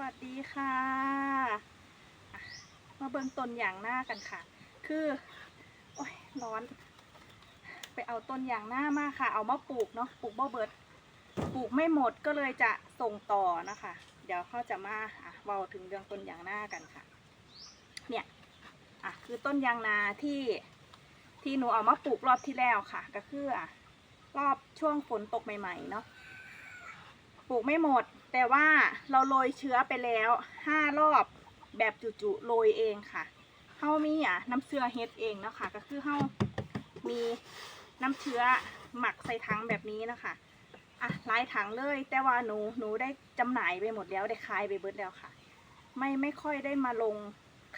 วัสดีค่ะมาเบิ่งต้นอย่างหน้ากันค่ะ คือโอ้ยร้อน ไปเอาต้นอย่างหน้ามาค่ะ เอามาปลูกเนาะปลูกบ่เบิดปลูกไม่หมดก็เลยจะส่งต่อนะคะ เดี๋ยวเขาจะมาอะเบาถึงเรื่องต้นยางหน้ากันค่ะ เนี่ยอะคือต้นยางนาที่ที่หนูเอามาปลูกรอบที่แล้วค่ะ ก็คืออะรอบช่วงฝนตกใหม่ๆเนาะ ปลูกไม่หมด แต่ว่าเราโรยเชื้อไปแล้วห้ารอบแบบจุๆโรยเองค่ะเฮามีอะน้ำเชื้อเฮ็ดเองนะคะ ก็คือเฮามีน้ำเชื้อหมักใส่ถังแบบนี้นะคะอะหลายถังเลย แต่ว่าหนูหนูได้จำหน่ายไปหมดแล้วได้ขายไปเบิดแล้วค่ะ ไม่ไม่ค่อยได้มาลง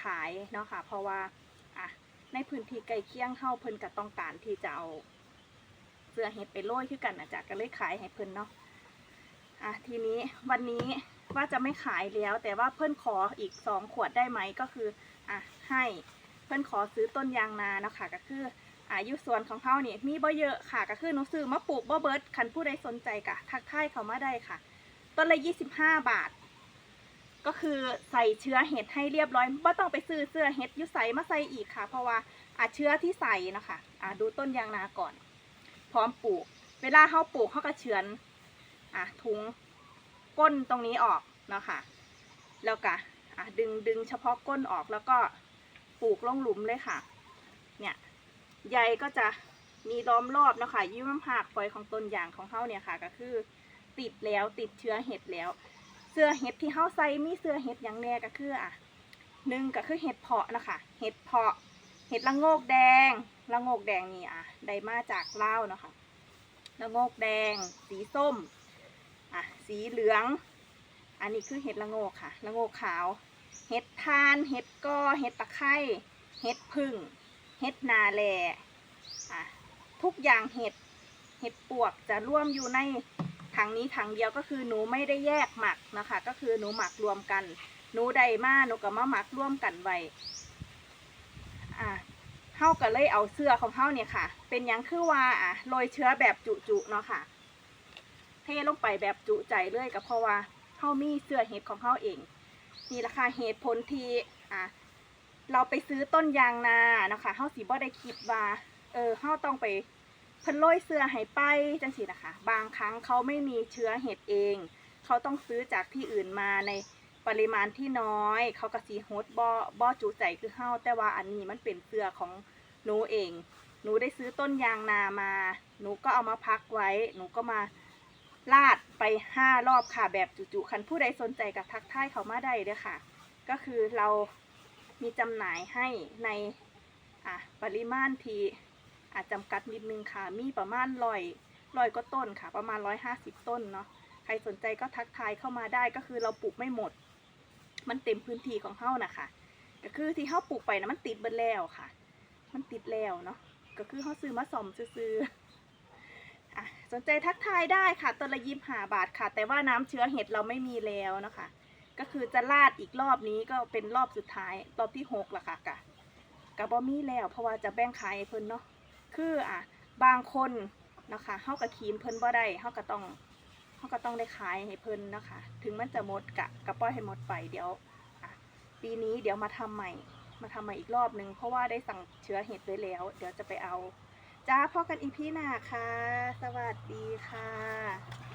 ขายเนาะค่ะ เพราะว่าอะในพื้นที่ใกลเคียงเฮาเพิ่นก็ต้องการที่จะเอาเสื้อเฮ็ดไปโรยคือกันนะจ๊ะก็เลยขายให้เพิ่นเนาะ อะทีนี้วันนี้ว่าจะไม่ขายแล้ว แต่ว่าเพื่อนขออีกสองขวดได้ไหมก็คืออะให้เพื่อนขอซื้อต้นยางนานะคะก็คืออายุสวนของเขาเนี่ยมีบ่เยอะค่ะก็คือหนูซื้อมาปลูกบ่เบิร์ดคันผู้ใดสนใจกะทักทายเขามาได้ค่ะ ต้นละยี่สิบห้าบาท ก็คือใส่เชื้อเห็ดให้เรียบร้อยไม่ต้องไปซื้อเสื้อเห็ดยุใส่มาใส่อีกค่ะ เพราะว่าอาเชื้อที่ใส่นะคะอะดูต้นยางนาก่อน พร้อมปลูก เวลาเขาปลูกเขาก็เฉือน อะถุงก้นตรงนี้ออกเนาะค่ะ แล้วก็อะดึงดึงเฉพาะก้นออกแล้วก็ปลูกลงหลุมเลยค่ะ เนี่ยใยก็จะมีล้อมรอบเนาะค่ะยิ้มหักปล่อยของต้นยางของเขาเนี่ยค่ะ ก็คือติดแล้วติดเชื้อเห็ดแล้ว เสื้อเห็ดที่เขาใส่มีเสื้อเห็ดอย่างแน่ก็คืออะหนึ่งก็คือเห็ดเพาะนะคะ เห็ดเพาะ เห็ดละโงกแดงละโงกแดงนี่อะได้มาจากเล่าเนาะค่ะละโงกแดง สีส้ม อะสีเหลือง อันนี้คือเห็ดละโงกค่ะ ละโงกขาว เห็ดทาน เห็ดก้อ เห็ดตะไคร้ เห็ดพึ่ง เห็ดนาแลอะทุกอย่างเห็ด เห็ดปวกจะร่วมอยู่ในถังนี้ถังเดียวก็คือหนูไม่ได้แยกหมักนะคะ ก็คือหนูหมักรวมกัน หนูใดมาหนูก็มาหมักร่วมกันไว้อะเฮาก็เลยเอาเสื้อของเฮาเนี่ยค่ะ เป็นยังคือว่าอะโรยเชื้อแบบจุๆเนาะค่ะ เทลงไปแบบจุใจเลยก็เพราะว่าเฮามีเสื้อเห็ดของเฮาเองนี่ราคาเหตุผลที่อะเราไปซื้อต้นยางนานะคะเฮาสิบ่ได้คิดว่าเออเฮาต้องไปเพิ่นโรยเสื้อให้ไปจังซี่นะคะ บางครั้งเขาไม่มีเชื้อเห็ดเอง เขาต้องซื้อจากที่อื่นมาในปริมาณที่น้อย เขาก็สีโฮดบ่บ่จุใจคือเฮาแต่ว่าอันนี้มันเป็นเสื้อของหนูเอง หนูได้ซื้อต้นยางนามา หนูก็เอามาพักไว้ หนูก็มา ลาดไปห้ารอบค่ะ แบบจุๆคันผู้ใดสนใจกับทักทายเขามาได้เด้อค่ะ ก็คือเรามีจำหน่ายให้ในอะปริมาณที่อาจจำกัดนิดนึงค่ะ มีประมาณร้อยร้อยก็ต้นค่ะ ประมาณร้อยห้าสิบต้นเนาะใครสนใจก็ทักทายเข้ามาได้ก็คือเราปลูกไม่หมด มันเต็มพื้นที่ของเฮานะคะก็คือที่เฮาปลูกไปนะมันติดเบิดแล้วค่ะ มันติดแล้วเนาะก็คือเฮาซื้อมาซ่อมซื้อ สนใจทักทายได้ค่ะต้นละยิบหาบาทค่ะ แต่ว่าน้ำเชื้อเห็ดเราไม่มีแล้วนะคะ ก็คือจะลาดอีกรอบนี้ก็เป็นรอบสุดท้ายรอบที่หกละค่ะกะกะบ่มีแล้วเพราะว่าจะแบ่งขายให้เพิ่นเนาะคืออะบางคนนะคะเฮากับคีนเพิ่นบ่ได้เฮาก็ต้องเฮาก็ต้องได้ขายให้เพิ่นนะคะ ถึงมันจะหมดกะกะปล่อยให้หมดไปเดี๋ยวปีนี้เดี๋ยวมาทำใหม่ มาทำใหม่อีกรอบนึงเพราะว่าได้สั่งเชื้อเห็ดไว้แล้ว เดี๋ยวจะไปเอา จ้าพอกันอีพีหน้าค่ะ สวัสดีค่ะ